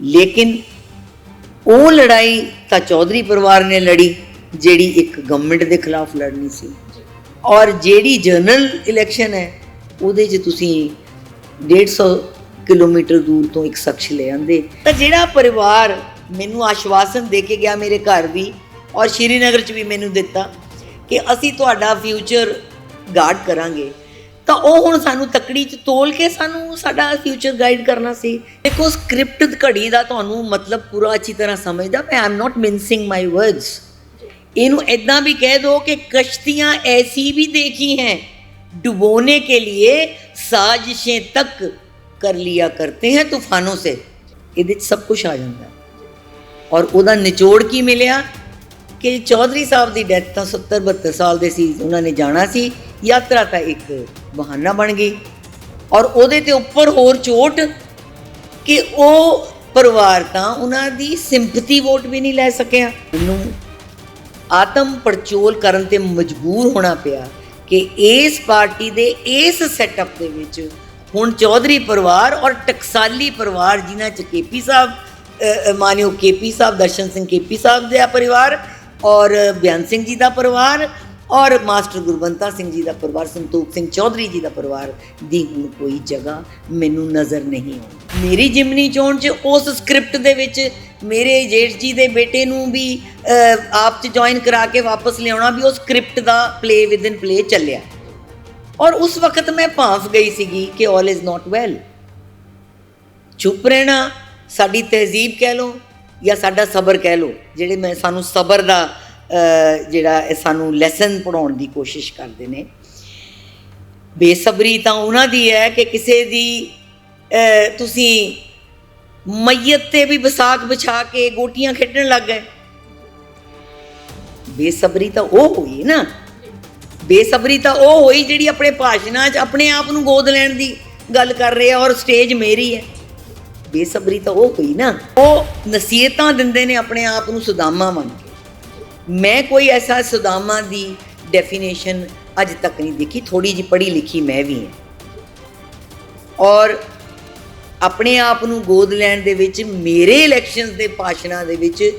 ਲੇਕਿਨ ਉਹ ਲੜਾਈ ਤਾਂ ਚੌਧਰੀ ਪਰਿਵਾਰ ਨੇ ਲੜੀ, ਜਿਹੜੀ ਇੱਕ ਗਵਰਨਮੈਂਟ ਦੇ ਖਿਲਾਫ ਲੜਨੀ ਸੀ। ਔਰ ਜਿਹੜੀ ਜਨਰਲ ਇਲੈਕਸ਼ਨ ਹੈ, ਉਹਦੇ 'ਚ ਤੁਸੀਂ 150 ਕਿਲੋਮੀਟਰ ਦੂਰ ਤੋਂ ਇੱਕ ਸ਼ਖਸ ਲੈ ਆਂਦੇ। ਤਾਂ ਜਿਹੜਾ ਪਰਿਵਾਰ ਮੈਨੂੰ ਆਸ਼ਵਾਸਨ ਦੇ ਕੇ ਗਿਆ ਮੇਰੇ ਘਰ ਵੀ, ਔਰ ਸ਼੍ਰੀਨਗਰ 'ਚ ਵੀ ਮੈਨੂੰ ਦਿੱਤਾ ਕਿ ਅਸੀਂ ਤੁਹਾਡਾ ਫਿਊਚਰ ਗਾਰਡ ਕਰਾਂਗੇ। ਤਾਂ ਉਹ ਹੁਣ ਸਾਨੂੰ ਤਕੜੀ 'ਚ ਤੋਲ ਕੇ ਸਾਨੂੰ ਸਾਡਾ ਫਿਊਚਰ ਗਾਈਡ ਕਰਨਾ ਸੀ ਦੇਖੋ ਸਕ੍ਰਿਪਟ ਘੜੀ ਦਾ ਤੁਹਾਨੂੰ ਮਤਲਬ ਪੂਰਾ ਅੱਛੀ ਤਰ੍ਹਾਂ ਸਮਝਦਾ ਮੈਂ ਆਮ ਨਾਟ ਮਿੰਸਿੰਗ ਮਾਈ ਵਰਡਸ ਇਹਨੂੰ ਇਦਾਂ ਵੀ ਕਹਿ ਦੋ ਕਿ ਕਸ਼ਤੀਆਂ ਐਸੀ ਵੀ ਦੇਖੀ हैं डुबोने के लिए साजिशें तक कर लिया करते हैं तूफानों से ਇਹਦੇ 'ਚ ਸਭ ਕੁਝ ਆ ਜਾਂਦਾ ਹੈ। ਔਰ ਉਹਦਾ ਨਿਚੋੜ ਕੀ ਮਿਲਿਆ ਕਿ ਚੌਧਰੀ ਸਾਹਿਬ ਦੀ ਡੈਥ ਤਾਂ 70 72 ਸਾਲ ਦੇ ਸੀ ਉਹਨਾਂ ਨੇ ਜਾਣਾ ਸੀ ਯਾਤਰਾ ਤਾਂ ਇੱਕ ਬਹਾਨਾ ਬਣ ਗਈ। ਔਰ ਉਹਦੇ ਤੇ ਉੱਪਰ ਹੋਰ ਚੋਟ ਕਿ ਉਹ ਪਰਿਵਾਰ ਤਾਂ ਉਹਨਾਂ ਦੀ ਸਿੰਪਥੀ ਵੋਟ ਵੀ ਨਹੀਂ ਲੈ ਸਕਿਆ। ਉਹਨੂੰ ਆਤਮ ਪੜਚੋਲ ਕਰਨ ਤੇ ਮਜਬੂਰ ਹੋਣਾ ਪਿਆ ਕਿ ਇਸ ਪਾਰਟੀ ਦੇ ਇਸ ਸੈਟਅਪ ਦੇ ਵਿੱਚ ਹੁਣ ਚੌਧਰੀ ਪਰਿਵਾਰ ਔਰ ਟਕਸਾਲੀ ਪਰਿਵਾਰ ਜਿਨ੍ਹਾਂ ਚ ਕੇਪੀ ਸਾਹਿਬ ਅ, ਅ, ਮਾਨਿਓ ਕੇਪੀ ਸਾਹਿਬ ਦਰਸ਼ਨ ਸਿੰਘ ਕੇਪੀ ਸਾਹਿਬ ਦਾ ਪਰਿਵਾਰ ਔਰ ਬਿਆਨ ਸਿੰਘ ਜੀ ਦਾ ਪਰਿਵਾਰ ਔਰ ਮਾਸਟਰ ਗੁਰਬੰਤਾ ਸਿੰਘ ਜੀ ਦਾ ਪਰਿਵਾਰ, ਸੰਤੋਖ ਸਿੰਘ ਚੌਧਰੀ ਜੀ ਦਾ ਪਰਿਵਾਰ ਦੀ ਹੁਣ ਕੋਈ ਜਗ੍ਹਾ ਮੈਨੂੰ ਨਜ਼ਰ ਨਹੀਂ ਆਉਂਦੀ। ਮੇਰੀ ਜਿਮਨੀ ਚੋਣ 'ਚ ਉਸ ਸਕ੍ਰਿਪਟ ਦੇ ਵਿੱਚ ਮੇਰੇ ਜੇਠ ਜੀ ਦੇ ਬੇਟੇ ਨੂੰ ਵੀ ਆਪ 'ਚ ਜੁਆਇਨ ਕਰਾ ਕੇ ਵਾਪਸ ਲਿਆਉਣਾ ਵੀ ਉਹ ਸਕ੍ਰਿਪਟ ਦਾ ਪਲੇ ਵਿਦ ਇਨ ਪਲੇ ਚੱਲਿਆ। ਔਰ ਉਸ ਵਕਤ ਮੈਂ ਭਾਫ ਗਈ ਸੀਗੀ ਕਿ ਆਲ ਇਜ਼ ਨਾਟ ਵੈਲ ਚੁੱਪ ਰਹਿਣਾ, ਸਾਡੀ ਤਹਿਜ਼ੀਬ ਕਹਿ ਲਓ ਜਾਂ ਸਾਡਾ ਸਬਰ ਕਹਿ ਲਓ, ਜਿਹੜੇ ਮੈਂ ਸਾਨੂੰ ਸਬਰ ਦਾ ਜਿਹੜਾ ਸਾਨੂੰ ਲੈਸਨ ਪੜਾਉਣ ਦੀ ਕੋਸ਼ਿਸ਼ ਕਰਦੇ ਨੇ। ਬੇਸਬਰੀ ਤਾਂ ਉਹਨਾਂ ਦੀ ਹੈ ਕਿ ਕਿਸੇ ਦੀ ਤੁਸੀਂ ਮਈਤ ਤੇ ਵੀ ਵਿਸਾਖ ਵਿਛਾ ਕੇ ਗੋਟੀਆਂ ਖੇਡਣ ਲੱਗ ਗਏ। ਬੇਸਬਰੀ ਤਾਂ ਉਹ ਹੋਈ ਨਾ। ਬੇਸਬਰੀ ਤਾਂ ਉਹ ਹੋਈ ਜਿਹੜੀ ਆਪਣੇ ਭਾਸ਼ਣਾਂ 'ਚ ਆਪਣੇ ਆਪ ਨੂੰ ਗੋਦ ਲੈਣ ਦੀ ਗੱਲ ਕਰ ਰਹੇ ਆ ਔਰ ਸਟੇਜ ਮੇਰੀ ਹੈ। ਬੇਸਬਰੀ ਤਾਂ ਉਹ ਹੋਈ ਨਾ। ਉਹ ਨਸੀਹਤਾਂ ਦਿੰਦੇ ਨੇ ਆਪਣੇ ਆਪ ਨੂੰ ਸੁਦਾਮਾ ਮੰਨ ਕੇ। ਮੈਂ ਕੋਈ ਐਸਾ ਸੁਦਾਮਾ ਦੀ ਡੈਫੀਨੇਸ਼ਨ ਅੱਜ ਤੱਕ ਨਹੀਂ ਦੇਖੀ ਥੋੜੀ ਜਿਹੀ ਪੜ੍ਹੀ ਲਿਖੀ ਮੈਂ ਵੀ ਹਾਂ। ਔਰ ਆਪਣੇ ਆਪ ਨੂੰ ਗੋਦ ਲੈਣ ਦੇ ਵਿੱਚ, ਮੇਰੇ ਇਲੈਕਸ਼ਨਸ ਦੇ ਭਾਸ਼ਣਾਂ ਦੇ ਵਿੱਚ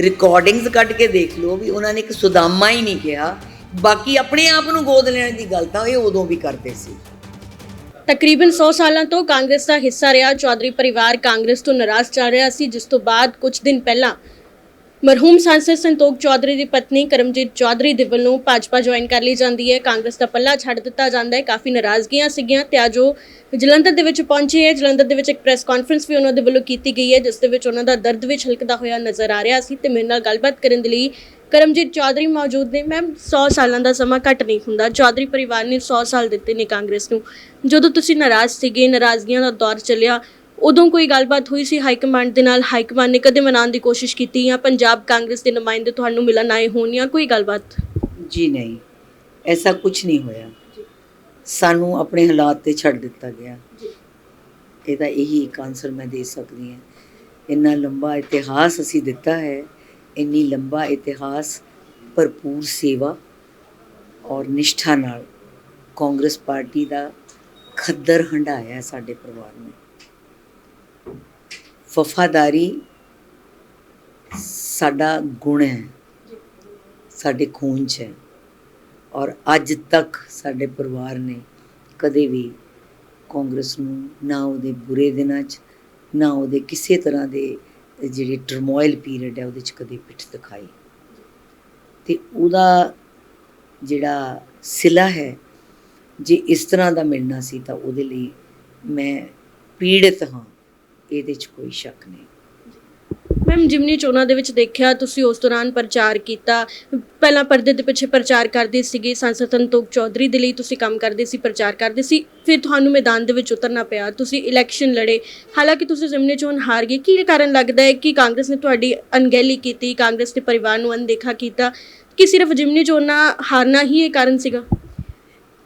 ਰਿਕਾਰਡਿੰਗਸ ਕੱਢ ਕੇ ਦੇਖ ਲਓ ਵੀ ਉਹਨਾਂ ਨੇ ਇੱਕ ਸੁਦਾਮਾ ਹੀ ਨਹੀਂ ਕਿਹਾ। ਬਾਕੀ ਆਪਣੇ ਆਪ ਨੂੰ ਗੋਦ ਲੈਣ ਦੀ ਗੱਲ ਤਾਂ ਇਹ ਉਦੋਂ ਵੀ ਕਰਦੇ ਸੀ। ਤਕਰੀਬਨ 100 ਸਾਲਾਂ ਤੋਂ ਕਾਂਗਰਸ ਦਾ ਹਿੱਸਾ ਰਿਹਾ, ਚੌਧਰੀ ਪਰਿਵਾਰ ਕਾਂਗਰਸ ਤੋਂ ਨਾਰਾਜ਼ ਚੱਲ ਰਿਹਾ ਸੀ, ਜਿਸ ਤੋਂ ਬਾਅਦ ਕੁਝ ਦਿਨ ਪਹਿਲਾਂ ਮਰਹੂਮ ਸਾਂਸਦ ਸੰਤੋਖ ਚੌਧਰੀ ਦੀ ਪਤਨੀ ਕਰਮਜੀਤ ਚੌਧਰੀ ਦੇ ਵੱਲੋਂ ਭਾਜਪਾ ਜੁਆਇਨ ਕਰ ਲਈ ਜਾਂਦੀ ਹੈ। ਕਾਂਗਰਸ ਦਾ ਪੱਲਾ ਛੱਡ ਦਿੱਤਾ ਜਾਂਦਾ ਹੈ। ਕਾਫੀ ਨਾਰਾਜ਼ਗੀਆਂ ਸੀਗੀਆਂ ਤੇ ਅੱਜ ਉਹ ਜਲੰਧਰ ਦੇ ਵਿੱਚ ਪਹੁੰਚੇ ਹੈ। ਜਲੰਧਰ ਦੇ ਵਿੱਚ ਇੱਕ ਪ੍ਰੈਸ ਕਾਨਫਰੰਸ ਵੀ ਉਹਨਾਂ ਦੇ ਵੱਲੋਂ ਕੀਤੀ ਗਈ ਹੈ, ਜਿਸ ਦੇ ਵਿੱਚ ਉਹਨਾਂ ਦਾ ਦਰਦ ਵੀ ਛਲਕਦਾ ਹੋਇਆ ਨਜ਼ਰ ਆ ਰਿਹਾ ਸੀ ਤੇ ਮੇਰੇ ਨਾਲ ਗੱਲਬਾਤ ਕਰਨ ਦੇ ਲਈ ਕਰਮਜੀਤ ਚੌਧਰੀ ਮੌਜੂਦ ਨੇ। ਮੈਮ 100 ਸਾਲਾਂ ਦਾ ਸਮਾਂ ਘੱਟ ਨਹੀਂ ਹੁੰਦਾ। ਚੌਧਰੀ ਪਰਿਵਾਰ ਨੇ 100 ਸਾਲ ਦਿੱਤੇ ਨੇ ਕਾਂਗਰਸ ਨੂੰ। ਜਦੋਂ ਤੁਸੀਂ ਨਾਰਾਜ਼ ਸੀਗੇ, ਨਾਰਾਜ਼ਗੀਆਂ ਦਾ ਦੌਰ ਚੱਲਿਆ ਉਦੋਂ ਕੋਈ ਗੱਲਬਾਤ ਹੋਈ ਸੀ ਹਾਈ ਕਮਾਂਡ ਦੇ ਨਾਲ? ਹਾਈ ਕਮਾਂਡ ਨੇ ਕਦੇ ਮਨਾਉਣ ਦੀ ਕੋਸ਼ਿਸ਼ ਕੀਤੀ ਜਾਂ ਪੰਜਾਬ ਕਾਂਗਰਸ ਦੇ ਨੁਮਾਇੰਦੇ ਤੁਹਾਨੂੰ ਮਿਲਣ ਆਏ ਹੋਣ ਜਾਂ ਕੋਈ ਗੱਲਬਾਤ? ਜੀ ਨਹੀਂ ਐਸਾ ਕੁਝ ਨਹੀਂ ਹੋਇਆ। ਸਾਨੂੰ ਆਪਣੇ ਹਾਲਾਤ ਤੇ ਛੱਡ ਦਿੱਤਾ ਗਿਆ। ਇਹਦਾ ਇਹੀ ਇੱਕ ਆਨਸਰ ਮੈਂ ਦੇ ਸਕਦੀ ਹਾਂ। ਇੰਨਾ ਲੰਬਾ ਇਤਿਹਾਸ ਅਸੀਂ ਦਿੱਤਾ ਹੈ ਇੰਨੀ ਲੰਬਾ ਇਤਿਹਾਸ ਭਰਪੂਰ ਸੇਵਾ ਔਰ ਨਿਸ਼ਠਾ ਨਾਲ ਕਾਂਗਰਸ ਪਾਰਟੀ ਦਾ ਖੱਦਰ ਹੰਡਾਇਆ ਸਾਡੇ ਪਰਿਵਾਰ ਨੇ। ਵਫਾਦਾਰੀ ਸਾਡਾ ਗੁਣ ਹੈ। ਸਾਡੇ ਖੂਨ 'ਚ ਹੈ। ਔਰ ਅੱਜ ਤੱਕ ਸਾਡੇ ਪਰਿਵਾਰ ਨੇ ਕਦੇ ਵੀ ਕਾਂਗਰਸ ਨੂੰ ਨਾ ਉਹਦੇ ਬੁਰੇ ਦਿਨਾਂ 'ਚ, ਨਾ ਉਹਦੇ ਕਿਸੇ ਤਰ੍ਹਾਂ ਦੇ ਜਿਹੜੇ ਟਰਮੋਇਲ ਪੀਰੀਅਡ ਹੈ, ਉਹਦੇ 'ਚ ਕਦੇ ਪਿੱਠ ਦਿਖਾਈ। ਤੇ ਉਹਦਾ ਜਿਹੜਾ ਸਿਲਾ ਹੈ, ਜੇ ਇਸ ਤਰ੍ਹਾਂ ਦਾ ਮਿਲਣਾ ਸੀ ਤਾਂ ਉਹਦੇ ਲਈ ਮੈਂ ਪੀੜਿਤ ਹਾਂ। ਇਹਦੇ 'ਚ ਕੋਈ ਸ਼ੱਕ ਨਹੀਂ। ਮੈਮ ਜਿਮਨੀ ਚੋਣਾਂ ਦੇ ਵਿੱਚ ਦੇਖਿਆ ਤੁਸੀਂ ਉਸ ਦੌਰਾਨ ਪ੍ਰਚਾਰ ਕੀਤਾ। ਪਹਿਲਾਂ ਪਰਦੇ ਦੇ ਪਿੱਛੇ ਪ੍ਰਚਾਰ ਕਰਦੇ ਸੀਗੇ ਸੰਸਦ ਸੰਤੋਖ ਚੌਧਰੀ ਦੇ ਲਈ ਤੁਸੀਂ ਕੰਮ ਕਰਦੇ ਸੀ ਪ੍ਰਚਾਰ ਕਰਦੇ ਸੀ। ਫਿਰ ਤੁਹਾਨੂੰ ਮੈਦਾਨ ਦੇ ਵਿੱਚ ਉਤਰਨਾ ਪਿਆ ਤੁਸੀਂ ਇਲੈਕਸ਼ਨ ਲੜੇ। ਹਾਲਾਂਕਿ ਤੁਸੀਂ ਜਿਮਨੀ ਚੋਣ ਹਾਰ ਗਏ ਕੀ ਕਾਰਨ ਲੱਗਦਾ ਹੈ ਕਿ ਕਾਂਗਰਸ ਨੇ ਤੁਹਾਡੀ ਅਣਗਹਿਲੀ ਕੀਤੀ ਕਾਂਗਰਸ ਦੇ ਪਰਿਵਾਰ ਨੂੰ ਅਣਦੇਖਾ ਕੀਤਾ? ਕਿ ਸਿਰਫ ਜਿਮਨੀ ਚੋਣਾਂ ਹਾਰਨਾ ਹੀ ਇਹ ਕਾਰਨ ਸੀਗਾ?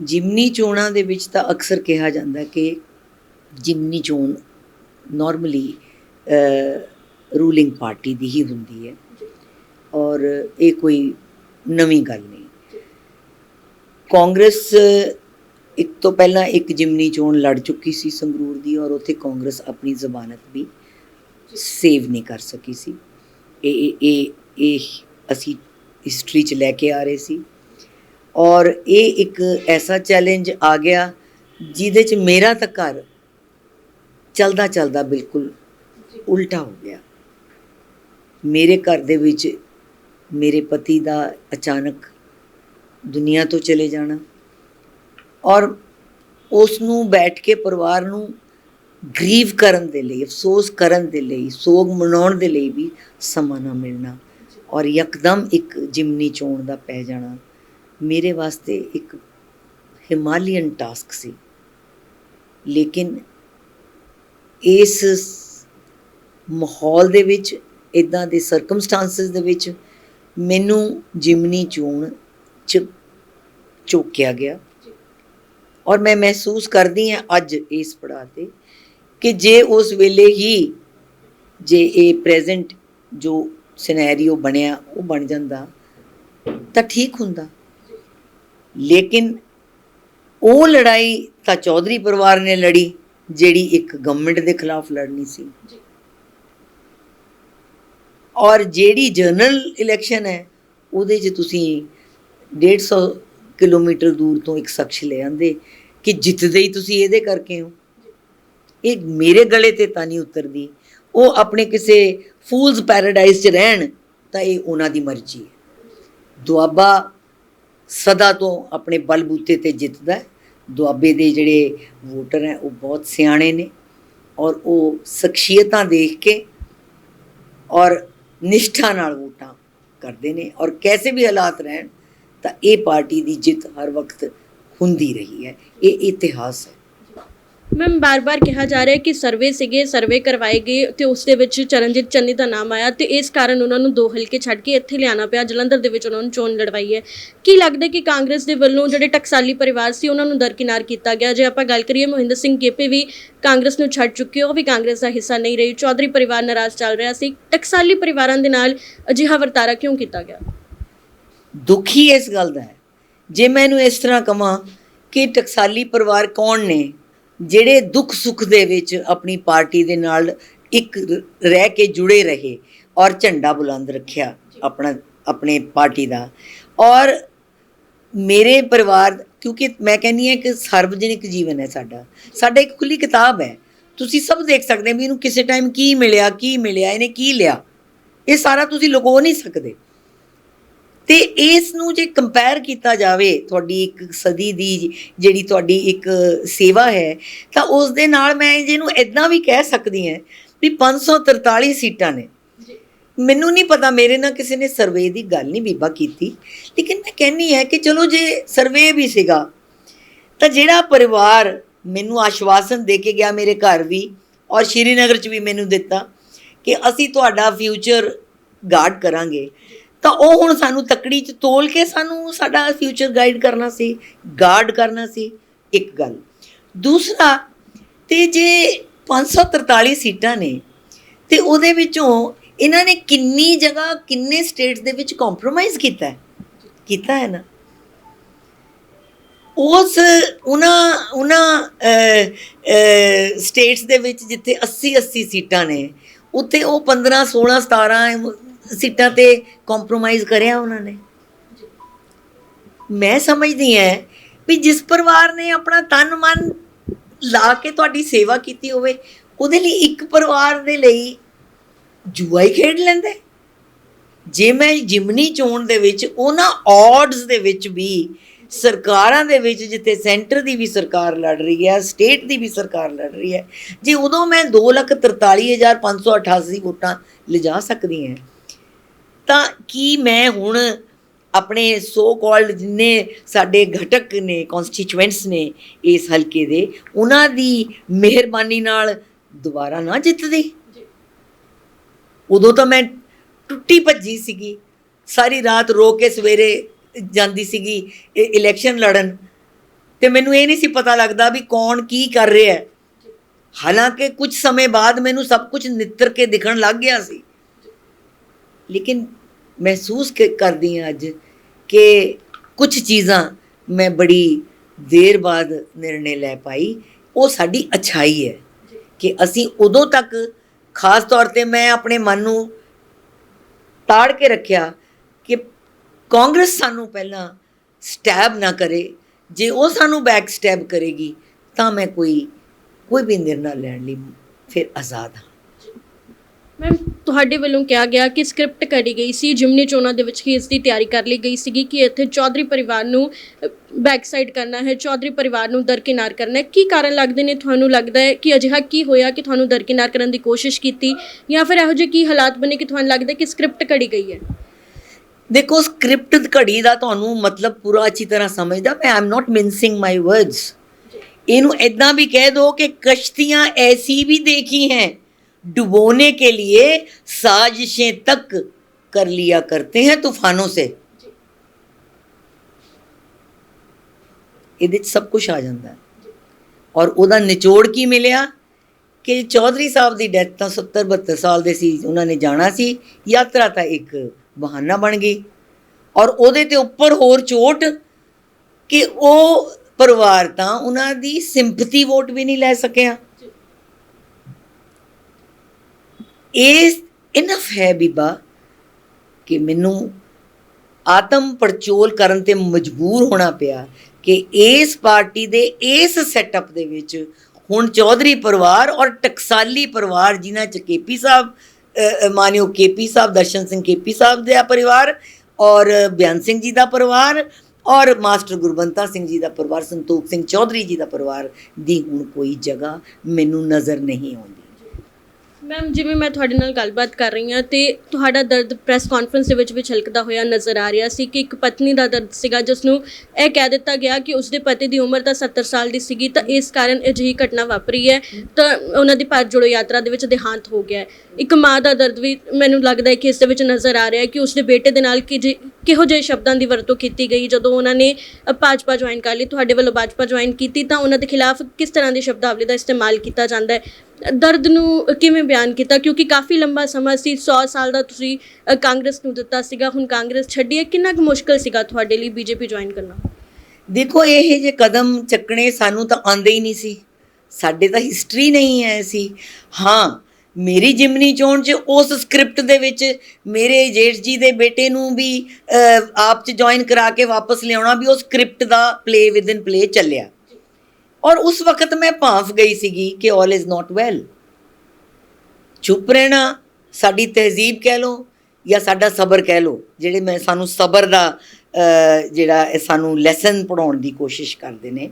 ਜਿਮਨੀ ਚੋਣਾਂ ਦੇ ਵਿੱਚ ਤਾਂ ਅਕਸਰ ਕਿਹਾ ਜਾਂਦਾ ਕਿ ਜਿਮਨੀ ਚੋਣ ਨਾਰਮਲੀ ਰੂਲਿੰਗ ਪਾਰਟੀ ਦੀ ਹੀ ਹੁੰਦੀ ਹੈ। ਔਰ ਇਹ ਕੋਈ ਨਵੀਂ ਗੱਲ ਨਹੀਂ। ਕਾਂਗਰਸ ਇੱਕ ਤੋਂ ਪਹਿਲਾਂ ਇੱਕ ਜਿਮਨੀ ਚੋਣ ਲੜ ਚੁੱਕੀ ਸੀ ਸੰਗਰੂਰ ਦੀ ਔਰ ਉੱਥੇ ਕਾਂਗਰਸ ਆਪਣੀ ਜ਼ਮਾਨਤ ਵੀ ਸੇਵ ਨਹੀਂ ਕਰ ਸਕੀ ਸੀ। ਇਹ ਇਹ ਇਹ ਅਸੀਂ ਹਿਸਟਰੀ ਚ ਲੈ ਕੇ ਆ ਰਹੇ ਸੀ। ਔਰ ਇਹ ਇੱਕ ਐਸਾ ਚੈਲੰਜ ਆ ਗਿਆ ਜਿਹਦੇ ਚ ਮੇਰਾ ਤਾਂ ਘਰ ਚਲਦਾ ਚਲਦਾ ਬਿਲਕੁਲ ਉਲਟਾ ਹੋ ਗਿਆ। ਮੇਰੇ ਘਰ ਦੇ ਵਿੱਚ ਮੇਰੇ ਪਤੀ ਦਾ ਅਚਾਨਕ ਦੁਨੀਆ ਤੋਂ ਚਲੇ ਜਾਣਾ ਔਰ ਉਸ ਨੂੰ ਬੈਠ ਕੇ ਪਰਿਵਾਰ ਨੂੰ ਗਰੀਵ ਕਰਨ ਦੇ ਲਈ, ਅਫਸੋਸ ਕਰਨ ਦੇ ਲਈ, ਸੋਗ ਮਨਾਉਣ ਦੇ ਲਈ ਵੀ ਸਮਾਂ ਨਾ ਮਿਲਣਾ ਔਰ ਯਕਦਮ ਇੱਕ ਜਿਮਨੀ ਚੋਣ ਦਾ ਪੈ ਜਾਣਾ। ਮੇਰੇ ਵਾਸਤੇ ਇੱਕ ਹਿਮਾਲੀਅਨ ਟਾਸਕ ਸੀ। ਲੇਕਿਨ ਇਸ ਮਾਹੌਲ ਦੇ ਵਿੱਚ ਇਦਾਂ ਦੇ ਸਰਕਮਸਟੈਂਸਸ ਦੇ ਵਿੱਚ ਮੈਨੂੰ ਜਿਮਨੀ ਚੋਣ ਚ ਚੁੱਕਿਆ ਗਿਆ। ਔਰ ਮੈਂ ਮਹਿਸੂਸ ਕਰਦੀ ਹਾਂ ਅੱਜ ਇਸ ਪੜਾਅ ਤੇ ਕਿ ਜੇ ਉਸ ਵੇਲੇ ਹੀ ਜੇ ਇਹ ਪ੍ਰੈਜ਼ੈਂਟ ਜੋ ਸਿਨੈਰੀਓ ਬਣਿਆ ਉਹ ਬਣ ਜਾਂਦਾ ਤਾਂ ਠੀਕ ਹੁੰਦਾ। ਲੇਕਿਨ ਉਹ ਲੜਾਈ ਤਾਂ ਚੌਧਰੀ ਪਰਿਵਾਰ ਨੇ ਲੜੀ। ਜਿਹੜੀ ਇੱਕ ਗਵਰਨਮੈਂਟ ਦੇ ਖਿਲਾਫ ਲੜਨੀ ਸੀ। ਔਰ ਜਿਹੜੀ ਜਨਰਲ ਇਲੈਕਸ਼ਨ ਹੈ ਉਹਦੇ 'ਚ ਤੁਸੀਂ 150 ਕਿਲੋਮੀਟਰ ਦੂਰ ਤੋਂ ਇੱਕ ਸ਼ਖਸ ਲੈ ਆਂਦੇ ਕਿ ਜਿੱਤਦੇ ਹੀ ਤੁਸੀਂ ਇਹਦੇ ਕਰਕੇ ਹੋ। ਇਹ ਮੇਰੇ ਗਲੇ ਤੇ ਤਾਂ ਨਹੀਂ ਉਤਰਦੀ। ਉਹ ਆਪਣੇ ਕਿਸੇ ਫੂਲਸ ਪੈਰਾਡਾਈਜ਼ 'ਚ ਰਹਿਣ ਤਾਂ ਇਹ ਉਹਨਾਂ ਦੀ ਮਰਜ਼ੀ ਹੈ। ਦੁਆਬਾ ਸਦਾ ਤੋਂ ਆਪਣੇ ਬਲਬੂਤੇ ਤੇ ਜਿੱਤਦਾ ਹੈ। ਦੁਆਬੇ ਦੇ ਜਿਹੜੇ ਵੋਟਰ ਹੈ, ਉਹ ਬਹੁਤ ਸਿਆਣੇ ਨੇ ਔਰ ਉਹ ਸ਼ਖਸੀਅਤਾਂ ਦੇਖ ਕੇ ਔਰ ਨਿਸ਼ਠਾ ਨਾਲ ਵੋਟਾਂ ਕਰਦੇ ਨੇ ਔਰ ਕੈਸੇ ਵੀ ਹਾਲਾਤ ਰਹਿਣ ਤਾਂ ਇਹ ਪਾਰਟੀ ਦੀ ਜਿੱਤ ਹਰ ਵਕਤ ਹੁੰਦੀ ਰਹੀ ਹੈ। ਇਹ ਇਤਿਹਾਸ ਹੈ। ਮੈਮ ਬਾਰ-ਬਾਰ ਕਿਹਾ ਜਾ ਰਿਹਾ ਹੈ ਕਿ ਸਰਵੇ ਸੀਗੇ ਸਰਵੇ ਕਰਵਾਏ ਗਏ ਤੇ ਉਸ ਦੇ ਵਿੱਚ ਚਰਨਜੀਤ ਚੰਨੀ ਦਾ ਨਾਮ ਆਇਆ ਤੇ ਇਸ ਕਾਰਨ ਉਹਨਾਂ ਨੂੰ ਦੋ ਹਲਕੇ ਛੱਡ ਕੇ ਇੱਥੇ ਲਿਆਣਾ ਪਿਆ, ਜਲੰਧਰ ਦੇ ਵਿੱਚ ਉਹਨਾਂ ਨੂੰ ਚੋਣ ਲੜਵਾਈ ਹੈ। ਕੀ ਲੱਗਦਾ ਕਿ ਕਾਂਗਰਸ ਦੇ ਵੱਲੋਂ ਜਿਹੜੇ ਟਕਸਾਲੀ ਪਰਿਵਾਰ ਸੀ, ਉਹਨਾਂ ਨੂੰ ਦਰਕਿਨਾਰ ਕੀਤਾ ਗਿਆ? ਜੇ ਆਪਾਂ ਗੱਲ ਕਰੀਏ, ਮਹਿੰਦਰ ਸਿੰਘ ਕੇਪੀ ਵੀ ਕਾਂਗਰਸ ਨੂੰ ਛੱਡ ਚੁੱਕੇ, ਉਹ ਵੀ ਕਾਂਗਰਸ ਦਾ ਹਿੱਸਾ ਨਹੀਂ ਰਹੀ। ਚੌਧਰੀ ਪਰਿਵਾਰ ਨਾਰਾਜ਼ ਚੱਲ ਰਿਹਾ ਸੀ। ਟਕਸਾਲੀ ਪਰਿਵਾਰਾਂ ਦੇ ਨਾਲ ਅਜਿਹਾ ਵਰਤਾਰਾ ਕਿਉਂ ਕੀਤਾ ਗਿਆ? ਦੁਖੀ ਇਸ ਗੱਲ ਦਾ ਹੈ। ਜੇ ਮੈਂ ਇਹਨੂੰ ਇਸ ਤਰ੍ਹਾਂ ਕਵਾਂ ਕਿ ਟਕਸਾਲੀ ਪਰਿਵਾਰ ਕੌਣ ਨੇ ਜਿਹੜੇ ਦੁੱਖ ਸੁੱਖ ਦੇ ਵਿੱਚ ਆਪਣੀ ਪਾਰਟੀ ਦੇ ਨਾਲ ਇੱਕ ਰਹਿ ਕੇ ਜੁੜੇ ਰਹੇ ਔਰ ਝੰਡਾ ਬੁਲੰਦ ਰੱਖਿਆ ਆਪਣਾ ਆਪਣੇ ਪਾਰਟੀ ਦਾ। ਔਰ ਮੇਰੇ ਪਰਿਵਾਰ ਕਿਉਂਕਿ ਮੈਂ ਕਹਿੰਦੀ ਹਾਂ ਕਿ ਸਾਰਵਜਨਿਕ ਜੀਵਨ ਹੈ ਸਾਡਾ। ਸਾਡਾ ਇੱਕ ਖੁੱਲੀ ਕਿਤਾਬ ਹੈ। ਤੁਸੀਂ ਸਭ ਦੇਖ ਸਕਦੇ ਹੋ ਵੀ ਇਹਨੂੰ ਕਿਸੇ ਟਾਈਮ ਕੀ ਮਿਲਿਆ ਕੀ ਮਿਲਿਆ ਇਹਨੇ ਕੀ ਲਿਆ? ਇਹ ਸਾਰਾ ਤੁਸੀਂ ਲੁਕੋ ਨਹੀਂ ਸਕਦੇ। ਤੇ ਇਸ ਨੂੰ ਜੇ ਕੰਪੇਅਰ ਕੀਤਾ ਜਾਵੇ ਤੁਹਾਡੀ ਇੱਕ ਸਦੀ ਦੀ ਜਿਹੜੀ ਤੁਹਾਡੀ ਇੱਕ ਸੇਵਾ ਹੈ ਤਾਂ ਉਸ ਦੇ ਨਾਲ ਮੈਂ ਜਿਹਨੂੰ ਇਦਾਂ ਵੀ ਕਹਿ ਸਕਦੀ ਹਾਂ ਵੀ 543 ਸੀਟਾਂ ਨੇ। ਮੈਨੂੰ ਨਹੀਂ ਪਤਾ ਮੇਰੇ ਨਾਲ ਕਿਸੇ ਨੇ ਸਰਵੇ ਦੀ ਗੱਲ ਨਹੀਂ ਬੀਬਾ ਕੀਤੀ। ਲੇਕਿਨ ਮੈਂ ਕਹਿੰਨੀ ਹੈ ਕਿ ਚਲੋ ਜੇ ਸਰਵੇ ਵੀ ਸੀਗਾ ਤਾਂ ਜਿਹੜਾ ਪਰਿਵਾਰ ਮੈਨੂੰ ਆਸ਼ਵਾਸਨ ਦੇ ਕੇ ਗਿਆ ਮੇਰੇ ਘਰ ਵੀ ਔਰ ਸ਼੍ਰੀਨਗਰ ਚ ਵੀ ਮੈਨੂੰ ਦਿੱਤਾ ਕਿ ਅਸੀਂ ਤੁਹਾਡਾ ਫਿਊਚਰ ਗਾਰਡ ਕਰਾਂਗੇ। ਤਾਂ ਉਹ ਹੁਣ ਸਾਨੂੰ ਤਕੜੀ ਚ ਤੋਲ ਕੇ ਸਾਨੂੰ ਸਾਡਾ ਫਿਊਚਰ ਗਾਈਡ ਕਰਨਾ ਸੀ ਗਾਰਡ ਕਰਨਾ ਸੀ, ਇੱਕ ਗੱਲ। ਦੂਸਰਾ, ਤੇ ਜੇ 543 ਸੀਟਾਂ ਨੇ, ਤੇ ਉਹਦੇ ਵਿੱਚੋਂ ਇਹਨਾਂ ਨੇ ਕਿੰਨੀ ਜਗ੍ਹਾ ਕਿੰਨੇ ਸਟੇਟਸ ਦੇ ਵਿੱਚ ਕੰਪਰੋਮਾਈਜ਼ ਕੀਤਾ? ਕੀਤਾ ਹੈ ਨਾ। ਉਸ, ਉਹਨਾਂ ਉਹਨਾਂ ਸਟੇਟਸ ਦੇ ਵਿੱਚ ਜਿੱਥੇ 80 80 ਸੀਟਾਂ ਨੇ, ਉੱਥੇ ਉਹ 15 16 17 ਸੀਟਾਂ ਤੇ ਕੰਪਰੋਮਾਈਜ਼ ਕਰਿਆ ਉਹਨਾਂ ਨੇ। ਮੈਂ ਸਮਝਦੀ ਹਾਂ ਵੀ ਜਿਸ ਪਰਿਵਾਰ ਨੇ ਆਪਣਾ ਤਨ ਮਨ ਲਾ ਕੇ ਤੁਹਾਡੀ ਸੇਵਾ ਕੀਤੀ ਹੋਵੇ, ਉਹਦੇ ਲਈ ਇੱਕ ਪਰਿਵਾਰ ਦੇ ਲਈ ਜੂਆ ਹੀ ਖੇਡ ਲੈਂਦੇ ਜੇ ਮੈਂ ਜਿਮਨੀ ਚੋਣ ਦੇ ਵਿੱਚ, ਉਹਨਾਂ ਆਡਸ ਦੇ ਵਿੱਚ ਵੀ ਸਰਕਾਰਾਂ ਦੇ ਵਿੱਚ ਜਿੱਥੇ ਸੈਂਟਰ ਦੀ ਵੀ ਸਰਕਾਰ ਲੜ ਰਹੀ ਹੈ, ਸਟੇਟ ਦੀ ਵੀ ਸਰਕਾਰ ਲੜ ਰਹੀ ਹੈ, ਜੇ ਉਦੋਂ ਮੈਂ 243588 ਵੋਟਾਂ ਲਿਜਾ ਸਕਦੀ ਹਾਂ। ਤਾਂ ਕੀ ਮੈਂ ਹੁਣ ਆਪਣੇ ਸੋ ਕਾਲਡ ਜਿੰਨੇ ਸਾਡੇ ਘਟਕ ਨੇ ਕਨਸਟੀਚੁਐਂਟਸ ਨੇ ਇਸ ਹਲਕੇ ਦੇ ਉਹਨਾਂ ਦੀ ਮਿਹਰਬਾਨੀ ਨਾਲ ਦੁਬਾਰਾ ਨਾ ਜਿੱਤਦੀ ਉਦੋਂ ਤਾਂ ਮੈਂ ਟੁੱਟੀ ਭੱਜੀ ਸੀਗੀ। ਸਾਰੀ ਰਾਤ ਰੋ ਕੇ ਸਵੇਰੇ ਜਾਂਦੀ ਸੀਗੀ ਇਹ ਇਲੈਕਸ਼ਨ ਲੜਨ। ਤੇ ਮੈਨੂੰ ਇਹ ਨਹੀਂ ਸੀ ਪਤਾ ਲੱਗਦਾ ਵੀ ਕੌਣ ਕੀ ਕਰ ਰਿਹਾ ਹੈ। ਹਾਲਾਂਕਿ ਕੁਝ ਸਮੇਂ ਬਾਅਦ ਮੈਨੂੰ ਸਭ ਕੁਝ ਨਿੱਤਰ ਕੇ ਦਿਖਣ ਲੱਗ ਗਿਆ ਸੀ। ਲੇਕਿਨ ਮਹਿਸੂਸ ਕਰਦੀ ਹਾਂ ਅੱਜ ਕਿ ਕੁਝ ਚੀਜ਼ਾਂ ਮੈਂ ਬੜੀ ਦੇਰ ਬਾਅਦ ਨਿਰਣੇ ਲੈ ਪਾਈ। ਉਹ ਸਾਡੀ ਅਛਾਈ ਹੈ ਕਿ ਅਸੀਂ ਉਦੋਂ ਤੱਕ ਖਾਸ ਤੌਰ ਤੇ ਮੈਂ ਆਪਣੇ ਮਨ ਨੂੰ ਤਾੜ ਕੇ ਰੱਖਿਆ ਕਿ ਕਾਂਗਰਸ ਸਾਨੂੰ ਪਹਿਲਾਂ ਸਟੈਬ ਨਾ ਕਰੇ। ਜੇ ਉਹ ਸਾਨੂੰ ਬੈਕ ਸਟੈਬ ਕਰੇਗੀ ਤਾਂ ਮੈਂ ਕੋਈ ਕੋਈ ਵੀ ਨਿਰਣਾ ਲੈਣ ਲਈ ਫਿਰ ਆਜ਼ਾਦ ਹਾਂ। ਮੈਮ ਤੁਹਾਡੇ ਵੱਲੋਂ ਕਿਹਾ ਗਿਆ ਕਿ ਸਕ੍ਰਿਪਟ ਕੱਢੀ ਗਈ ਸੀ ਜਿਮਨੀ ਚੋਣਾਂ ਦੇ ਵਿੱਚ ਹੀ ਇਸ ਦੀ ਤਿਆਰੀ ਕਰ ਲਈ ਗਈ ਸੀਗੀ ਕਿ ਇੱਥੇ ਚੌਧਰੀ ਪਰਿਵਾਰ ਨੂੰ ਬੈਕ ਸਾਈਡ ਕਰਨਾ ਹੈ ਚੌਧਰੀ ਪਰਿਵਾਰ ਨੂੰ ਦਰਕਿਨਾਰ ਕਰਨਾ ਹੈ। ਕੀ ਕਾਰਨ ਲੱਗਦੇ ਨੇ? ਤੁਹਾਨੂੰ ਲੱਗਦਾ ਹੈ ਕਿ ਅਜਿਹਾ ਕੀ ਹੋਇਆ ਕਿ ਤੁਹਾਨੂੰ ਦਰਕਿਨਾਰ ਕਰਨ ਦੀ ਕੋਸ਼ਿਸ਼ ਕੀਤੀ? ਜਾਂ ਫਿਰ ਇਹੋ ਜਿਹੇ ਕੀ ਹਾਲਾਤ ਬਣੇ ਕਿ ਤੁਹਾਨੂੰ ਲੱਗਦਾ ਹੈ ਕਿ ਸਕ੍ਰਿਪਟ ਕੱਢੀ ਗਈ ਹੈ? ਦੇਖੋ ਸਕ੍ਰਿਪਟ ਘੜੀ ਦਾ ਤੁਹਾਨੂੰ ਮਤਲਬ ਪੂਰਾ ਅੱਛੀ ਤਰ੍ਹਾਂ ਸਮਝਦਾ। ਮੈਂ ਆਮ ਨਾਟ ਮਿੰਸਿੰਗ ਮਾਈ ਵਰਡਸ ਇਹਨੂੰ ਇਦਾਂ ਵੀ ਕਹਿ ਦੋ ਕਿ ਕਸ਼ਤੀਆਂ ਐਸੀ ਵੀ ਦੇਖੀ हैं डुबोने के लिए साजिशें तक कर लिया करते हैं तूफानों से ਇਹਦੇ 'ਚ ਸਭ ਕੁਝ ਆ ਜਾਂਦਾ ਹੈ ਔਰ ਉਹਦਾ ਨਿਚੋੜ ਕੀ ਮਿਲਿਆ ਕਿ ਚੌਧਰੀ ਸਾਹਿਬ ਦੀ ਡੈਥ ਤਾਂ 70 72 ਸਾਲ ਦੇ ਸੀ ਉਹਨਾਂ ਨੇ ਜਾਣਾ ਸੀ ਯਾਤਰਾ ਤਾਂ ਇੱਕ ਬਹਾਨਾ ਬਣ ਗਈ ਔਰ ਉਹਦੇ ਤੇ ਉੱਪਰ ਹੋਰ ਚੋਟ ਕਿ ਉਹ ਪਰਿਵਾਰ ਤਾਂ ਉਹਨਾਂ ਦੀ ਸਿੰਪਥੀ ਵੋਟ ਵੀ ਨਹੀਂ ਲੈ ਸਕਿਆ ਇਹ ਇਨਫ ਹੈ ਬੀਬਾ ਕਿ ਮੈਨੂੰ ਆਤਮ ਪਰਚੋਲ ਕਰਨ ਤੇ ਮਜਬੂਰ ਹੋਣਾ ਪਿਆ ਕਿ ਇਸ ਪਾਰਟੀ ਦੇ ਇਸ ਸੈਟਅਪ ਦੇ ਵਿੱਚ ਹੁਣ ਚੌਧਰੀ ਪਰਿਵਾਰ ਔਰ ਟਕਸਾਲੀ ਪਰਿਵਾਰ ਜਿਨ੍ਹਾਂ ਚ ਕੇਪੀ ਸਾਹਿਬ ਅ, ਅ, ਮਾਨਿਓ ਕੇਪੀ ਸਾਹਿਬ ਦਰਸ਼ਨ ਸਿੰਘ ਕੇਪੀ ਸਾਹਿਬ ਦਾ ਪਰਿਵਾਰ ਔਰ ਬਿਆਨ ਸਿੰਘ ਜੀ ਦਾ ਪਰਿਵਾਰ ਔਰ ਮਾਸਟਰ ਗੁਰਬੰਤਾ ਸਿੰਘ ਜੀ ਦਾ ਪਰਿਵਾਰ ਸੰਤੋਖ ਸਿੰਘ ਚੌਧਰੀ ਜੀ ਦਾ ਪਰਿਵਾਰ ਦੀ ਹੁਣ ਕੋਈ ਜਗ੍ਹਾ ਮੈਨੂੰ ਨਜ਼ਰ ਨਹੀਂ ਆਉਂਦੀ। ਮੈਮ ਜਿਵੇਂ ਮੈਂ ਤੁਹਾਡੇ ਨਾਲ ਗੱਲਬਾਤ ਕਰ ਰਹੀ ਹਾਂ ਤੇ ਤੁਹਾਡਾ ਦਰਦ ਪ੍ਰੈਸ ਕਾਨਫਰੰਸ ਦੇ ਵਿੱਚ ਵੀ ਛਲਕਦਾ ਹੋਇਆ ਨਜ਼ਰ ਆ ਰਿਹਾ ਸੀ ਕਿ ਇੱਕ ਪਤਨੀ ਦਾ ਦਰਦ ਸੀਗਾ, ਜਿਸ ਨੂੰ ਇਹ ਕਹਿ ਦਿੱਤਾ ਗਿਆ ਕਿ ਉਸਦੇ ਪਤੀ ਦੀ ਉਮਰ ਤਾਂ 70 ਸਾਲ ਦੀ ਸੀਗੀ, ਤਾਂ ਇਸ ਕਾਰਨ ਅਜਿਹੀ ਘਟਨਾ ਵਾਪਰੀ ਹੈ, ਤਾਂ ਉਹਨਾਂ ਦੀ ਭਾਰਤ ਜੋੜੋ ਯਾਤਰਾ ਦੇ ਵਿੱਚ ਦੇਹਾਂਤ ਹੋ ਗਿਆ ਹੈ। ਇੱਕ ਮਾਂ ਦਾ ਦਰਦ ਵੀ ਮੈਨੂੰ ਲੱਗਦਾ ਹੈ ਕਿ ਇਸ ਦੇ ਵਿੱਚ ਨਜ਼ਰ ਆ ਰਿਹਾ ਹੈ ਕਿ ਉਸਦੇ ਬੇਟੇ ਦੇ ਨਾਲ ਕਿ ਜੇ- ਕਿਹੋ ਜਿਹੇ ਸ਼ਬਦਾਂ ਦੀ ਵਰਤੋਂ ਕੀਤੀ ਗਈ, ਜਦੋਂ ਉਹਨਾਂ ਨੇ ਭਾਜਪਾ ਜੁਆਇਨ ਕਰ ਲਈ, ਤੁਹਾਡੇ ਵੱਲੋਂ ਭਾਜਪਾ ਜੁਆਇਨ ਕੀਤੀ, ਤਾਂ ਉਹਨਾਂ ਦੇ ਖਿਲਾਫ ਕਿਸ ਤਰ੍ਹਾਂ ਦੀ ਸ਼ਬਦਾਵਲੀ ਦਾ ਇਸਤੇਮਾਲ ਕੀਤਾ ਜਾਂਦਾ ਹੈ? ਦਰਦ ਨੂੰ ਕਿਵੇਂ ਬਿਆਨ ਕੀਤਾ? ਕਿਉਂਕਿ ਕਾਫੀ ਲੰਬਾ ਸਮਾਂ ਸੀ 100 ਸਾਲ ਦਾ ਤੁਸੀਂ ਅ, ਕਾਂਗਰਸ ਨੂੰ ਦਿੱਤਾ ਸੀਗਾ ਹੁਣ ਕਾਂਗਰਸ ਛੱਡੀ ਹੈ। ਕਿੰਨਾ ਕੁ ਮੁਸ਼ਕਲ ਸੀਗਾ ਤੁਹਾਡੇ ਲਈ ਬੀਜੇਪੀ ਜੁਆਇਨ ਕਰਨਾ? ਦੇਖੋ ਇਹ ਜੇ ਕਦਮ ਚੱਕਣੇ ਸਾਨੂੰ ਤਾਂ ਆਉਂਦੇ ਹੀ ਨਹੀਂ ਸੀ। ਸਾਡੇ ਤਾਂ ਹਿਸਟਰੀ ਨਹੀਂ ਹੈ ਸੀ। ਹਾਂ ਮੇਰੀ ਜਿਮਨੀ ਚੋਣ 'ਚ ਉਸ ਸਕ੍ਰਿਪਟ ਦੇ ਵਿੱਚ ਮੇਰੇ ਜੇਠ ਜੀ ਦੇ ਬੇਟੇ ਨੂੰ ਵੀ ਅਹ, ਆਪ 'ਚ ਜੁਆਇਨ ਕਰਾ ਕੇ ਵਾਪਸ ਲਿਆਉਣਾ ਵੀ ਉਹ ਸਕ੍ਰਿਪਟ ਦਾ ਪਲੇ ਵਿਦਨ ਪਲੇ ਚੱਲਿਆ। ਔਰ ਉਸ ਵਕਤ ਮੈਂ ਭਾਂਫ ਗਈ ਸੀਗੀ ਕਿ ਆਲ ਇਜ਼ ਨਾਟ ਵੈਲ ਚੁੱਪ ਰਹਿਣਾ, ਸਾਡੀ ਤਹਿਜ਼ੀਬ ਕਹਿ ਲਓ ਜਾਂ ਸਾਡਾ ਸਬਰ ਕਹਿ ਲਓ, ਜਿਹੜੇ ਮੈਂ ਸਾਨੂੰ ਸਬਰ ਦਾ ਜਿਹੜਾ ਸਾਨੂੰ ਲੈਸਨ ਪੜਾਉਣ ਦੀ ਕੋਸ਼ਿਸ਼ ਕਰਦੇ ਨੇ।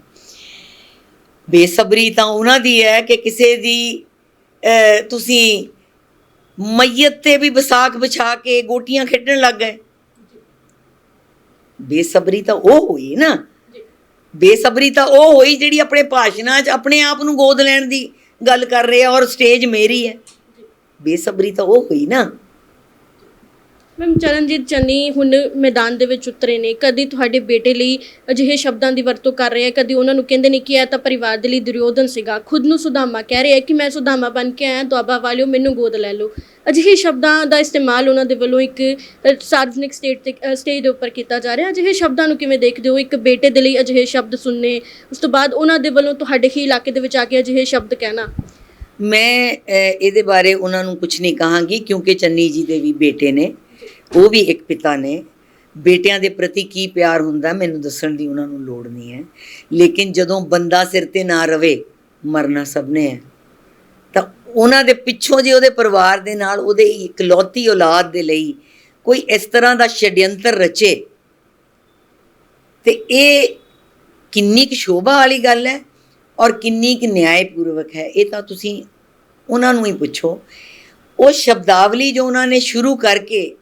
ਬੇਸਬਰੀ ਤਾਂ ਉਹਨਾਂ ਦੀ ਹੈ ਕਿ ਕਿਸੇ ਦੀ ਤੁਸੀਂ ਮਈਤ ਤੇ ਵੀ ਵਿਸਾਖ ਵਿਛਾ ਕੇ ਗੋਟੀਆਂ ਖੇਡਣ ਲੱਗ ਗਏ। ਬੇਸਬਰੀ ਤਾਂ ਉਹ ਹੋਈ ਨਾ। ਬੇਸਬਰੀ ਤਾਂ ਉਹ ਹੋਈ ਜਿਹੜੀ ਆਪਣੇ ਭਾਸ਼ਣਾਂ 'ਚ ਆਪਣੇ ਆਪ ਨੂੰ ਗੋਦ ਲੈਣ ਦੀ ਗੱਲ ਕਰ ਰਿਹਾ ਔਰ ਸਟੇਜ ਮੇਰੀ ਹੈ। ਬੇਸਬਰੀ ਤਾਂ ਉਹ ਹੋਈ ਨਾ। ਮੈਮ ਚਰਨਜੀਤ ਚੰਨੀ ਹੁਣ ਮੈਦਾਨ ਦੇ ਵਿੱਚ ਉਤਰੇ ਨੇ। ਕਦੀ ਤੁਹਾਡੇ ਬੇਟੇ ਲਈ ਅਜਿਹੇ ਸ਼ਬਦਾਂ ਦੀ ਵਰਤੋਂ ਕਰ ਰਹੇ ਆ ਕਦੀ ਉਹਨਾਂ ਨੂੰ ਕਹਿੰਦੇ ਨੇ ਕਿ ਇਹ ਤਾਂ ਪਰਿਵਾਰ ਦੇ ਲਈ ਦੁਰਯੋਧਨ ਸੀਗਾ। ਖੁਦ ਨੂੰ ਸੁਦਾਮਾ ਕਹਿ ਰਹੇ ਆ ਕਿ ਮੈਂ ਸੁਦਾਮਾ ਬਣ ਕੇ ਆਇਆ। ਦੁਆਬਾ ਵਾਲਿਓ, ਮੈਨੂੰ ਗੋਦ ਲੈ ਲਓ। ਅਜਿਹੇ ਸ਼ਬਦਾਂ ਦਾ ਇਸਤੇਮਾਲ ਉਹਨਾਂ ਦੇ ਵੱਲੋਂ ਇੱਕ ਸਾਰਵਜਨਿਕ ਸਟੇਜ ਤੇ ਸਟੇਜ ਦੇ ਉੱਪਰ ਕੀਤਾ ਜਾ ਰਿਹਾ ਅਜਿਹੇ ਸ਼ਬਦਾਂ ਨੂੰ ਕਿਵੇਂ ਦੇਖਦੇ ਹੋ? ਇੱਕ ਬੇਟੇ ਦੇ ਲਈ ਅਜਿਹੇ ਸ਼ਬਦ ਸੁਣਨੇ, ਉਸ ਤੋਂ ਬਾਅਦ ਉਹਨਾਂ ਦੇ ਵੱਲੋਂ ਤੁਹਾਡੇ ਹੀ ਇਲਾਕੇ ਦੇ ਵਿੱਚ ਆ ਕੇ ਅਜਿਹੇ ਸ਼ਬਦ ਕਹਿਣਾ? ਮੈਂ ਇਹਦੇ ਬਾਰੇ ਉਹਨਾਂ ਨੂੰ ਕੁਝ ਨਹੀਂ ਕਹਾਂਗੀ, ਕਿਉਂਕਿ ਚੰਨੀ ਜੀ ਦੇ ਵੀ ਬੇਟੇ ਨੇ। ਉਹ ਵੀ ਇੱਕ ਪਿਤਾ ਨੇ। ਬੇਟਿਆਂ ਦੇ ਪ੍ਰਤੀ ਕੀ ਪਿਆਰ ਹੁੰਦਾ ਮੈਨੂੰ ਦੱਸਣ ਦੀ ਉਹਨਾਂ ਨੂੰ ਲੋੜ ਨਹੀਂ ਹੈ। ਲੇਕਿਨ ਜਦੋਂ ਬੰਦਾ ਸਿਰ ਤੇ ਨਾ ਰਵੇ, ਮਰਨਾ ਸਭ ਨੇ ਹੈ। ਤਾਂ ਉਹਨਾਂ ਦੇ ਪਿੱਛੋਂ ਜੇ ਉਹਦੇ ਪਰਿਵਾਰ ਦੇ ਨਾਲ ਉਹਦੇ ਇਕਲੌਤੀ ਔਲਾਦ ਦੇ ਲਈ ਕੋਈ ਇਸ ਤਰ੍ਹਾਂ ਦਾ ਛਡਯੰਤਰ ਰਚੇ, ਤੇ ਇਹ ਕਿੰਨੀ ਕੁ ਸ਼ੋਭਾ ਵਾਲੀ ਗੱਲ ਹੈ ਔਰ ਕਿੰਨੀ ਕੁ ਨਿਆਇਪੂਰਵਕ ਹੈ, ਇਹ ਤਾਂ ਤੁਸੀਂ ਉਹਨਾਂ ਨੂੰ ਹੀ ਪੁੱਛੋ। ਉਹ ਸ਼ਬਦਾਵਲੀ ਜੋ ਉਹਨਾਂ ਨੇ ਸ਼ੁਰੂ ਕਰਕੇ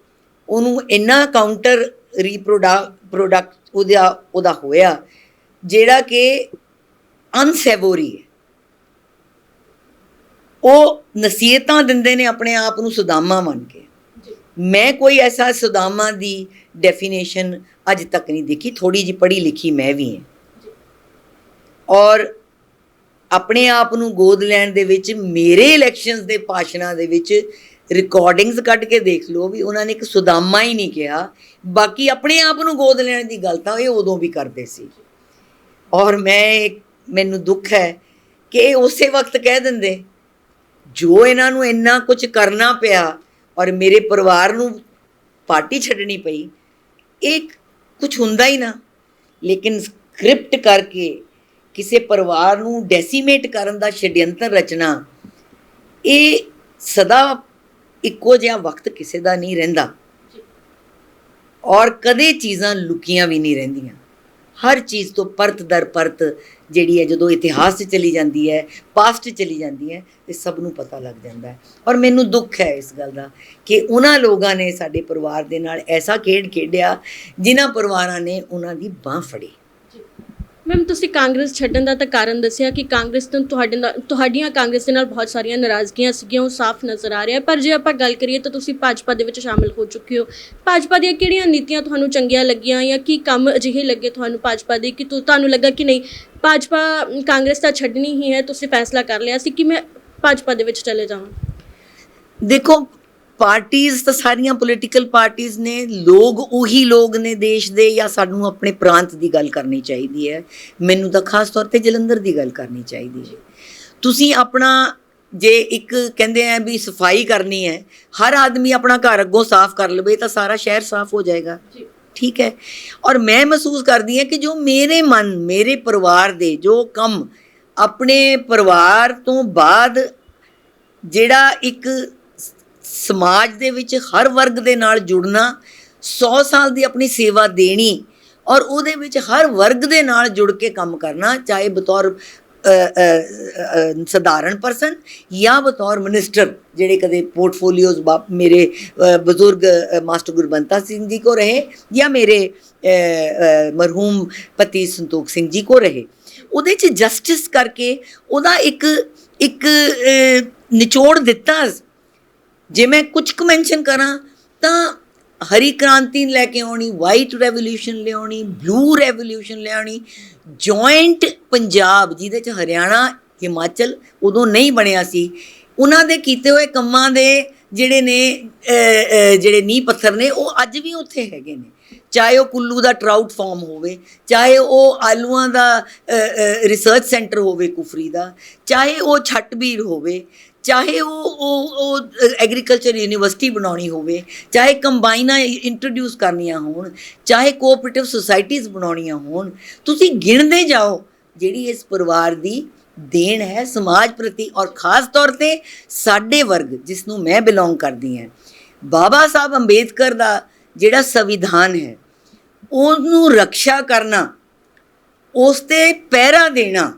ਉਹਨੂੰ ਇੰਨਾ ਕਾਊਂਟਰ ਰੀਪਰੋਡਕਟ ਉਹਦਾ ਉਹਦਾ ਹੋਇਆ ਜਿਹੜਾ ਕਿ ਅਨਸੈਵੋਰੀ ਹੈ। ਉਹ ਨਸੀਹਤਾਂ ਦਿੰਦੇ ਨੇ ਆਪਣੇ ਆਪ ਨੂੰ ਸੁਦਾਮਾ ਮੰਨ ਕੇ। ਮੈਂ ਕੋਈ ਐਸਾ ਸੁਦਾਮਾ ਦੀ ਡੈਫੀਨੇਸ਼ਨ ਅੱਜ ਤੱਕ ਨਹੀਂ ਦੇਖੀ ਥੋੜੀ ਜਿਹੀ ਪੜ੍ਹੀ ਲਿਖੀ ਮੈਂ ਵੀ ਹਾਂ। ਔਰ ਆਪਣੇ ਆਪ ਨੂੰ ਗੋਦ ਲੈਣ ਦੇ ਵਿੱਚ ਮੇਰੇ ਇਲੈਕਸ਼ਨਸ ਦੇ ਭਾਸ਼ਣਾਂ ਦੇ ਵਿੱਚ ਰਿਕਾਰਡਿੰਗਸ ਕੱਢ ਕੇ ਦੇਖ ਲਓ ਵੀ ਉਹਨਾਂ ਨੇ ਇੱਕ ਸੁਦਾਮਾ ਹੀ ਨਹੀਂ ਕਿਹਾ। ਬਾਕੀ ਆਪਣੇ ਆਪ ਨੂੰ ਗੋਦ ਲੈਣ ਦੀ ਗੱਲ ਤਾਂ ਇਹ ਉਦੋਂ ਵੀ ਕਰਦੇ ਸੀ। ਔਰ ਮੈਂ ਮੈਨੂੰ ਦੁੱਖ ਹੈ ਕਿ ਇਹ ਉਸੇ ਵਕਤ ਕਹਿ ਦਿੰਦੇ, ਜੋ ਇਹਨਾਂ ਨੂੰ ਇੰਨਾ ਕੁਝ ਕਰਨਾ ਪਿਆ ਔਰ ਮੇਰੇ ਪਰਿਵਾਰ ਨੂੰ ਪਾਰਟੀ ਛੱਡਣੀ ਪਈ, ਇਹ ਕੁਝ ਹੁੰਦਾ ਹੀ ਨਾ। ਲੇਕਿਨ ਸਕ੍ਰਿਪਟ ਕਰਕੇ ਕਿਸੇ ਪਰਿਵਾਰ ਨੂੰ ਡੈਸੀਮੇਟ ਕਰਨ ਦਾ ਛਡਯੰਤਰ ਰਚਨਾ, ਇਹ ਸਦਾ ਇੱਕੋ ਜਿਹਾ ਵਕਤ ਕਿਸੇ ਦਾ ਨਹੀਂ ਰਹਿੰਦਾ। ਔਰ ਕਦੇ ਚੀਜ਼ਾਂ ਲੁਕੀਆਂ ਵੀ ਨਹੀਂ ਰਹਿੰਦੀਆਂ। ਹਰ ਚੀਜ਼ ਤੋਂ ਪਰਤ ਦਰ ਪਰਤ ਜਿਹੜੀ ਹੈ ਜਦੋਂ ਇਤਿਹਾਸ 'ਚ ਚਲੀ ਜਾਂਦੀ ਹੈ ਪਾਸਟ 'ਚ ਚਲੀ ਜਾਂਦੀ ਹੈ ਤੇ ਸਭ ਨੂੰ ਪਤਾ ਲੱਗ ਜਾਂਦਾ ਹੈ। ਔਰ ਮੈਨੂੰ ਦੁੱਖ ਹੈ ਇਸ ਗੱਲ ਦਾ ਕਿ ਉਹਨਾਂ ਲੋਕਾਂ ਨੇ ਸਾਡੇ ਪਰਿਵਾਰ ਦੇ ਨਾਲ ਐਸਾ ਖੇਡ ਖੇਡਿਆ ਜਿਨ੍ਹਾਂ ਪਰਿਵਾਰਾਂ ਨੇ ਉਹਨਾਂ ਦੀ ਬਾਹ ਫੜੀ। ਮੈਮ ਤੁਸੀਂ ਕਾਂਗਰਸ ਛੱਡਣ ਦਾ ਤਾਂ ਕਾਰਨ ਦੱਸਿਆ ਕਿ ਕਾਂਗਰਸ ਤੋਂ ਤੁਹਾਡੇ ਨਾਲ ਤੁਹਾਡੀਆਂ ਕਾਂਗਰਸ ਦੇ ਨਾਲ ਬਹੁਤ ਸਾਰੀਆਂ ਨਾਰਾਜ਼ਗੀਆਂ ਸੀਗੀਆਂ, ਉਹ ਸਾਫ਼ ਨਜ਼ਰ ਆ ਰਿਹਾ ਪਰ ਜੇ ਆਪਾਂ ਗੱਲ ਕਰੀਏ ਤਾਂ ਤੁਸੀਂ ਭਾਜਪਾ ਦੇ ਵਿੱਚ ਸ਼ਾਮਿਲ ਹੋ ਚੁੱਕੇ ਹੋ। ਭਾਜਪਾ ਦੀਆਂ ਕਿਹੜੀਆਂ ਨੀਤੀਆਂ ਤੁਹਾਨੂੰ ਚੰਗੀਆਂ ਲੱਗੀਆਂ ਜਾਂ ਕੀ ਕੰਮ ਅਜਿਹੇ ਲੱਗੇ ਤੁਹਾਨੂੰ ਭਾਜਪਾ ਦੇ ਕਿ ਤੁਹਾਨੂੰ ਲੱਗਾ ਕਿ ਨਹੀਂ, ਭਾਜਪਾ ਕਾਂਗਰਸ ਤਾਂ ਛੱਡਣੀ ਹੀ ਹੈ, ਤੁਸੀਂ ਫੈਸਲਾ ਕਰ ਲਿਆ ਸੀ ਕਿ ਮੈਂ ਭਾਜਪਾ ਦੇ ਵਿੱਚ ਚਲੇ ਜਾਵਾਂ? ਦੇਖੋ ਪਾਰਟੀਆਂ ਤਾਂ ਸਾਰੀਆਂ ਪੋਲੀਟੀਕਲ ਪਾਰਟੀਆਂ ਨੇ ਲੋਕ ਉਹੀ ਲੋਕ ਨੇ ਦੇਸ਼ ਦੇ ਜਾਂ ਸਾਨੂੰ ਆਪਣੇ ਪ੍ਰਾਂਤ ਦੀ ਗੱਲ ਕਰਨੀ ਚਾਹੀਦੀ ਹੈ। ਮੈਨੂੰ ਤਾਂ ਖਾਸ ਤੌਰ ਤੇ ਜਲੰਧਰ ਦੀ ਗੱਲ ਕਰਨੀ ਚਾਹੀਦੀ ਹੈ ਤੁਸੀਂ ਆਪਣਾ ਜੇ ਇੱਕ ਕਹਿੰਦੇ ਆ ਵੀ ਸਫ਼ਾਈ ਕਰਨੀ ਹੈ ਹਰ ਆਦਮੀ ਆਪਣਾ ਘਰ ਅੱਗੋਂ ਸਾਫ਼ ਕਰ ਲਵੇ ਤਾਂ ਸਾਰਾ ਸ਼ਹਿਰ ਸਾਫ਼ ਹੋ ਜਾਏਗਾ। ਠੀਕ ਹੈ। ਔਰ ਮੈਂ ਮਹਿਸੂਸ ਕਰਦੀ ਹਾਂ ਕਿ ਜੋ ਮੇਰੇ ਮਨ ਮੇਰੇ ਪਰਿਵਾਰ ਦੇ ਜੋ ਕੰਮ ਆਪਣੇ ਪਰਿਵਾਰ ਤੋਂ ਬਾਅਦ ਜਿਹੜਾ ਇੱਕ ਸਮਾਜ ਦੇ ਵਿੱਚ ਹਰ ਵਰਗ ਦੇ ਨਾਲ ਜੁੜਨਾ 100 ਸਾਲ ਦੀ ਆਪਣੀ ਸੇਵਾ ਦੇਣੀ ਔਰ ਉਹਦੇ ਵਿੱਚ ਹਰ ਵਰਗ ਦੇ ਨਾਲ ਜੁੜ ਕੇ ਕੰਮ ਕਰਨਾ, ਚਾਹੇ ਬਤੌਰ ਸਧਾਰਨ ਪਰਸਨ ਜਾਂ ਬਤੌਰ ਮਿਨਿਸਟਰ ਜਿਹੜੇ ਕਦੇ ਪੋਰਟਫੋਲੀਓਜ਼ ਮੇਰੇ ਬਜ਼ੁਰਗ ਮਾਸਟਰ ਗੁਰਬੰਤਾ ਸਿੰਘ ਜੀ ਕੋ ਰਹੇ ਜਾਂ ਮੇਰੇ ਮਰਹੂਮ ਪਤੀ ਸੰਤੋਖ ਸਿੰਘ ਜੀ ਕੋ ਰਹੇ। ਉਹਦੇ ਚ ਜਸਟਿਸ ਕਰਕੇ ਉਹਦਾ ਇੱਕ ਇੱਕ ਨਿਚੋੜ ਦਿੱਤਾ ਜੇ ਮੈਂ ਕੁਝ ਕੁ ਮੈਂਸ਼ਨ ਕਰਾਂ, ਤਾਂ ਹਰੀ ਕ੍ਰਾਂਤੀ ਲੈ ਕੇ ਆਉਣੀ ਵਾਈਟ ਰੈਵੋਲੂਸ਼ਨ ਲਿਆਉਣੀ ਬਲੂ ਰੈਵੋਲੂਸ਼ਨ ਲਿਆਉਣੀ ਜੁਆਇੰਟ ਪੰਜਾਬ, ਜਿਹਦੇ ਚ ਹਰਿਆਣਾ, ਹਿਮਾਚਲ ਉਦੋਂ ਨਹੀਂ ਬਣਿਆ ਸੀ। ਉਹਨਾਂ ਦੇ ਕੀਤੇ ਹੋਏ ਕੰਮਾਂ ਦੇ ਜਿਹੜੇ ਨੇ ਜਿਹੜੇ ਨੀਂਹ ਪੱਥਰ ਨੇ, ਉਹ ਅੱਜ ਵੀ ਉੱਥੇ ਹੈਗੇ ਨੇ। ਚਾਹੇ ਉਹ ਕੁੱਲੂ ਦਾ ਟਰਾਊਟ ਫਾਰਮ ਹੋਵੇ, ਚਾਹੇ ਉਹ ਆਲੂਆਂ ਦਾ ਰਿਸਰਚ ਸੈਂਟਰ ਹੋਵੇ ਕੁਫਰੀ ਦਾ, ਚਾਹੇ ਉਹ ਛੱਟਬੀਰ ਹੋਵੇ ਚਾਹੇ ਉਹ ਉਹ ਉਹ ਐਗਰੀਕਲਚਰ ਯੂਨੀਵਰਸਿਟੀ ਬਣਾਉਣੀ ਹੋਵੇ, ਚਾਹੇ ਕੰਬਾਈਨਾਂ ਇੰਟਰੋਡਿਊਸ ਕਰਨੀਆਂ ਹੋਣ, ਚਾਹੇ ਕੋਆਪਰੇਟਿਵ ਸੁਸਾਇਟੀਆਂ ਬਣਾਉਣੀਆਂ ਹੋਣ, ਤੁਸੀਂ ਗਿਣਦੇ ਜਾਓ, ਜਿਹੜੀ ਇਸ ਪਰਿਵਾਰ ਦੀ ਦੇਣ ਹੈ ਸਮਾਜ ਪ੍ਰਤੀ ਔਰ ਖਾਸ ਤੌਰ ਤੇ ਸਾਡੇ ਵਰਗ ਜਿਸ ਨੂੰ ਮੈਂ ਬਿਲੋਂਗ ਕਰਦੀ ਹਾਂ। ਬਾਬਾ ਸਾਹਿਬ ਅੰਬੇਦਕਰ ਦਾ ਜਿਹੜਾ ਸੰਵਿਧਾਨ ਹੈ, ਉਹਨੂੰ ਰੱਖਿਆ ਕਰਨਾ, ਉਸ ਤੇ ਪਹਿਰਾ ਦੇਣਾ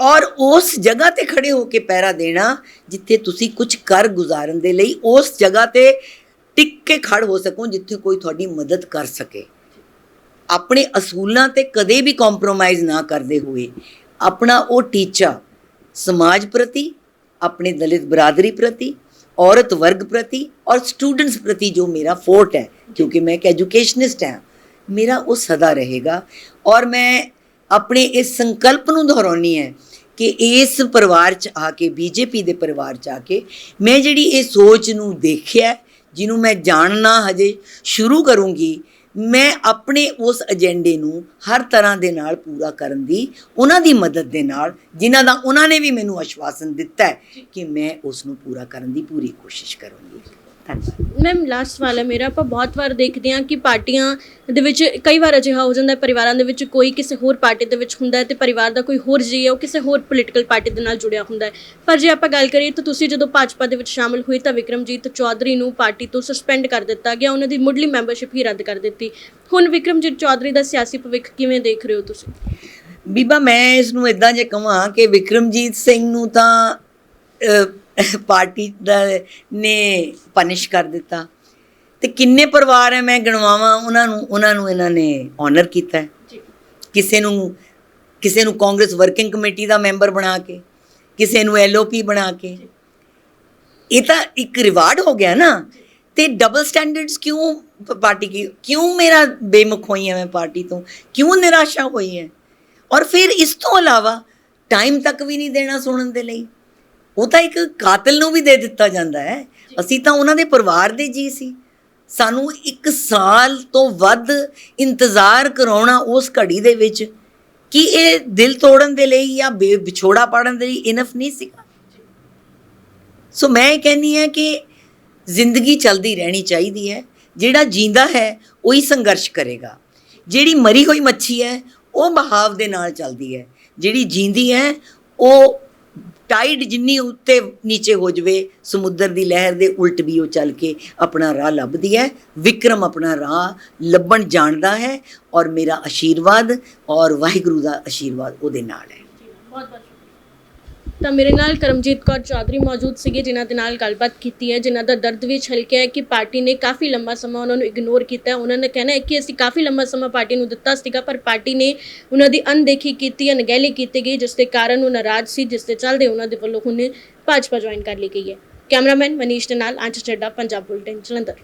ਔਰ ਉਸ ਜਗ੍ਹਾ ਤੇ ਖੜੇ ਹੋ ਕੇ ਪਹਿਰਾ ਦੇਣਾ ਜਿੱਥੇ ਤੁਸੀਂ ਕੁਝ ਕਰ ਗੁਜ਼ਾਰਨ ਦੇ ਲਈ ਉਸ ਜਗ੍ਹਾ ਤੇ ਟਿਕ ਕੇ ਖੜ ਹੋ ਸਕੋ, ਜਿੱਥੇ ਕੋਈ ਤੁਹਾਡੀ ਮਦਦ ਕਰ ਸਕੇ। ਆਪਣੇ ਅਸੂਲਾਂ ਤੇ ਕਦੇ ਵੀ ਕੰਪਰੋਮਾਈਜ਼ ਨਾ ਕਰਦੇ ਹੋਏ, ਆਪਣਾ ਉਹ ਟੀਚਾ ਸਮਾਜ ਪ੍ਰਤੀ, ਆਪਣੇ ਦਲਿਤ ਬਰਾਦਰੀ ਪ੍ਰਤੀ, ਔਰਤ ਵਰਗ ਪ੍ਰਤੀ ਔਰ ਸਟੂਡੈਂਟਸ ਪ੍ਰਤੀ ਜੋ ਮੇਰਾ ਫੋਰਟ ਹੈ, ਕਿਉਂਕਿ ਮੈਂ ਇੱਕ ਐਜੂਕੇਸ਼ਨਿਸਟ ਹਾਂ, ਮੇਰਾ ਉਹ ਸਦਾ ਰਹੇਗਾ। ਔਰ ਮੈਂ ਆਪਣੇ ਇਸ ਸੰਕਲਪ ਨੂੰ ਦੁਹਰਾਉਣੀ ਹੈ ਕਿ ਇਸ ਪਰਿਵਾਰ ਚ ਆ ਕੇ ਬੀਜੇਪੀ ਦੇ ਪਰਿਵਾਰ ਚ ਆ ਕੇ ਮੈਂ ਜਿਹੜੀ ਇਹ ਸੋਚ ਨੂੰ ਦੇਖਿਆ ਜਿਹਨੂੰ ਮੈਂ ਜਾਣਨਾ ਹਜੇ ਸ਼ੁਰੂ ਕਰੂੰਗੀ ਮੈਂ ਆਪਣੇ ਉਸ ਏਜੰਡੇ ਨੂੰ ਹਰ ਤਰ੍ਹਾਂ ਦੇ ਨਾਲ ਪੂਰਾ ਕਰਨ ਦੀ ਉਹਨਾਂ ਦੀ ਮਦਦ ਦੇ ਨਾਲ ਜਿਨ੍ਹਾਂ ਦਾ ਉਹਨਾਂ ਨੇ ਵੀ ਮੈਨੂੰ ਆਸ਼ਵਾਸਨ ਦਿੱਤਾ ਹੈ ਕਿ ਮੈਂ ਉਸ ਨੂੰ ਪੂਰਾ ਕਰਨ ਦੀ ਪੂਰੀ ਕੋਸ਼ਿਸ਼ ਕਰੂੰਗੀ। ਮੈਮ ਲਾਸਟ ਸਵਾਲ ਹੈ ਮੇਰਾ। ਆਪਾਂ ਬਹੁਤ ਵਾਰ ਦੇਖਦੇ ਹਾਂ ਕਿ ਪਾਰਟੀਆਂ ਦੇ ਵਿੱਚ ਕਈ ਵਾਰ ਅਜਿਹਾ ਹੋ ਜਾਂਦਾ ਹੈ ਪਰਿਵਾਰਾਂ ਦੇ ਵਿੱਚ ਕੋਈ ਕਿਸੇ ਹੋਰ ਪਾਰਟੀ ਦੇ ਵਿੱਚ ਹੁੰਦਾ ਹੈ ਤੇ ਪਰਿਵਾਰ ਦਾ ਕੋਈ ਹੋਰ ਜੀ ਹੈ ਉਹ ਕਿਸੇ ਹੋਰ ਪੋਲੀਟੀਕਲ ਪਾਰਟੀ ਦੇ ਨਾਲ ਜੁੜਿਆ ਹੁੰਦਾ ਹੈ। ਪਰ ਜੇ ਆਪਾਂ ਗੱਲ ਕਰੀਏ ਤਾਂ ਤੁਸੀਂ ਜਦੋਂ ਭਾਜਪਾ ਦੇ ਵਿੱਚ ਸ਼ਾਮਲ ਹੋਏ ਤਾਂ ਵਿਕਰਮਜੀਤ ਚੌਧਰੀ ਨੂੰ ਪਾਰਟੀ ਤੋਂ ਸਸਪੈਂਡ ਕਰ ਦਿੱਤਾ ਗਿਆ ਉਹਨਾਂ ਦੀ ਮੁੱਢਲੀ ਮੈਂਬਰਸ਼ਿਪ ਹੀ ਰੱਦ ਕਰ ਦਿੱਤੀ। ਹੁਣ ਵਿਕਰਮਜੀਤ ਚੌਧਰੀ ਦਾ ਸਿਆਸੀ ਭਵਿੱਖ ਕਿਵੇਂ ਦੇਖ ਰਹੇ ਹੋ ਤੁਸੀਂ? ਬੀਬਾ ਮੈਂ ਇਸ ਨੂੰ ਇਦਾਂ ਜੇ ਕਹਾਂ ਕਿ ਵਿਕਰਮਜੀਤ ਸਿੰਘ ਨੂੰ ਤਾਂ ਪਾਰਟੀ ਦਾ ਨੇ ਪਨਿਸ਼ ਕਰ ਦਿੱਤਾ। ਤੇ ਕਿੰਨੇ ਪਰਿਵਾਰ ਹੈ ਮੈਂ ਗਣਵਾਵਾਂ ਉਹਨਾਂ ਨੂੰ ਉਹਨਾਂ ਨੂੰ ਇਹਨਾਂ ਨੇ ਆਨਰ ਕੀਤਾ। ਜੀ। ਕਿਸੇ ਨੂੰ ਕਿਸੇ ਨੂੰ ਕਾਂਗਰਸ ਵਰਕਿੰਗ ਕਮੇਟੀ ਦਾ ਮੈਂਬਰ ਬਣਾ ਕੇ ਕਿਸੇ ਨੂੰ ਐਲਓਪੀ ਬਣਾ ਕੇ। ਇਹ ਤਾਂ ਇੱਕ ਰਿਵਾਰਡ ਹੋ ਗਿਆ ਨਾ। ਤੇ ਡਬਲ ਸਟੈਂਡਰਡਸ ਕਿਉਂ ਪਾਰਟੀ ਕੀ ਕਿਉਂ ਮੇਰਾ ਬੇਮੁਖ ਹੋਈ ਹੈ ਮੈਂ ਪਾਰਟੀ ਤੋਂ? ਕਿਉਂ ਨਿਰਾਸ਼ਾ ਹੋਈ ਹੈ? ਔਰ ਫਿਰ ਇਸ ਤੋਂ ਇਲਾਵਾ ਟਾਈਮ ਤੱਕ ਵੀ ਨਹੀਂ ਦੇਣਾ ਸੁਣਨ ਦੇ ਲਈ। ਉਹ ਤਾਂ ਇੱਕ ਕਾਤਲ ਨੂੰ ਵੀ ਦੇ ਦਿੱਤਾ ਜਾਂਦਾ ਹੈ। ਅਸੀਂ ਤਾਂ ਉਹਨਾਂ ਦੇ ਪਰਿਵਾਰ ਦੇ ਜੀ ਸੀ। ਸਾਨੂੰ ਇੱਕ ਸਾਲ ਤੋਂ ਵੱਧ ਇੰਤਜ਼ਾਰ ਕਰਾਉਣਾ ਉਸ ਘੜੀ ਦੇ ਵਿੱਚ ਕਿ ਇਹ ਦਿਲ ਤੋੜਨ ਦੇ ਲਈ ਜਾਂ ਵਿਛੋੜਾ ਪਾੜਨ ਦੇ ਲਈ ਇਨਫ ਨਹੀਂ ਸੀਗਾ। ਸੋ ਮੈਂ ਕਹਿੰਦੀ ਹਾਂ ਕਿ ਜ਼ਿੰਦਗੀ ਚਲਦੀ ਰਹਿਣੀ ਚਾਹੀਦੀ ਹੈ। ਜਿਹੜਾ ਜੀਂਦਾ ਹੈ ਉਹੀ ਸੰਘਰਸ਼ ਕਰੇਗਾ। ਜਿਹੜੀ ਮਰੀ ਹੋਈ ਮੱਛੀ ਹੈ ਉਹ ਬਹਾਵ ਦੇ ਨਾਲ ਚੱਲਦੀ ਹੈ। ਜਿਹੜੀ ਜੀਂਦੀ ਹੈ ਉਹ ਟਾਈਡ ਜਿੰਨੀ ਉੱਤੇ ਨੀਚੇ ਹੋ ਜਵੇ, ਸਮੁੰਦਰ ਦੀ ਲਹਿਰ ਦੇ ਉਲਟ ਵੀ ਉਹ ਚੱਲ ਕੇ ਆਪਣਾ ਰਾਹ ਲੱਭਦੀ ਹੈ। ਵਿਕਰਮ ਆਪਣਾ ਰਾਹ ਲੱਭਣ ਜਾਣਦਾ ਹੈ ਔਰ ਮੇਰਾ ਆਸ਼ੀਰਵਾਦ ਔਰ ਵਾਹਿਗੁਰੂ ਦਾ ਆਸ਼ੀਰਵਾਦ ਉਹਦੇ ਨਾਲ ਹੈ। ਬਹੁਤ ਬਹੁਤ ਤਾਂ ਮੇਰੇ ਨਾਲ ਕਰਮਜੀਤ ਕੌਰ ਚੌਧਰੀ ਮੌਜੂਦ ਸੀਗੇ, ਜਿਨ੍ਹਾਂ ਦੇ ਨਾਲ ਗੱਲਬਾਤ ਕੀਤੀ ਹੈ, ਜਿਨ੍ਹਾਂ ਦਾ ਦਰਦ ਵੀ ਛਲਕਿਆ ਹੈ ਕਿ ਪਾਰਟੀ ਨੇ ਕਾਫੀ ਲੰਬਾ ਸਮਾਂ ਉਹਨਾਂ ਨੂੰ ਇਗਨੋਰ ਕੀਤਾ ਹੈ। ਉਹਨਾਂ ਨੇ ਕਹਿਣਾ ਹੈ ਕਿ ਅਸੀਂ ਕਾਫੀ ਲੰਬਾ ਸਮਾਂ ਪਾਰਟੀ ਨੂੰ ਦਿੱਤਾ ਸੀਗਾ, ਪਰ ਪਾਰਟੀ ਨੇ ਉਹਨਾਂ ਦੀ ਅਣਦੇਖੀ ਕੀਤੀ, ਅਣਗਹਿਲੀ ਕੀਤੀ ਗਈ, ਜਿਸ ਦੇ ਕਾਰਨ ਉਹ ਨਾਰਾਜ਼ ਸੀ, ਜਿਸ ਦੇ ਚੱਲਦੇ ਉਹਨਾਂ ਦੇ ਵੱਲੋਂ ਹੁਣ ਭਾਜਪਾ ਜੁਆਇਨ ਕਰ ਲਈ ਗਈ ਹੈ। ਕੈਮਰਾਮੈਨ ਮਨੀਸ਼ ਦੇ ਨਾਲ ਅੰਸ਼ ਚੱਡਾ, ਪੰਜਾਬ ਬੁਲਟਨ, ਜਲੰਧਰ।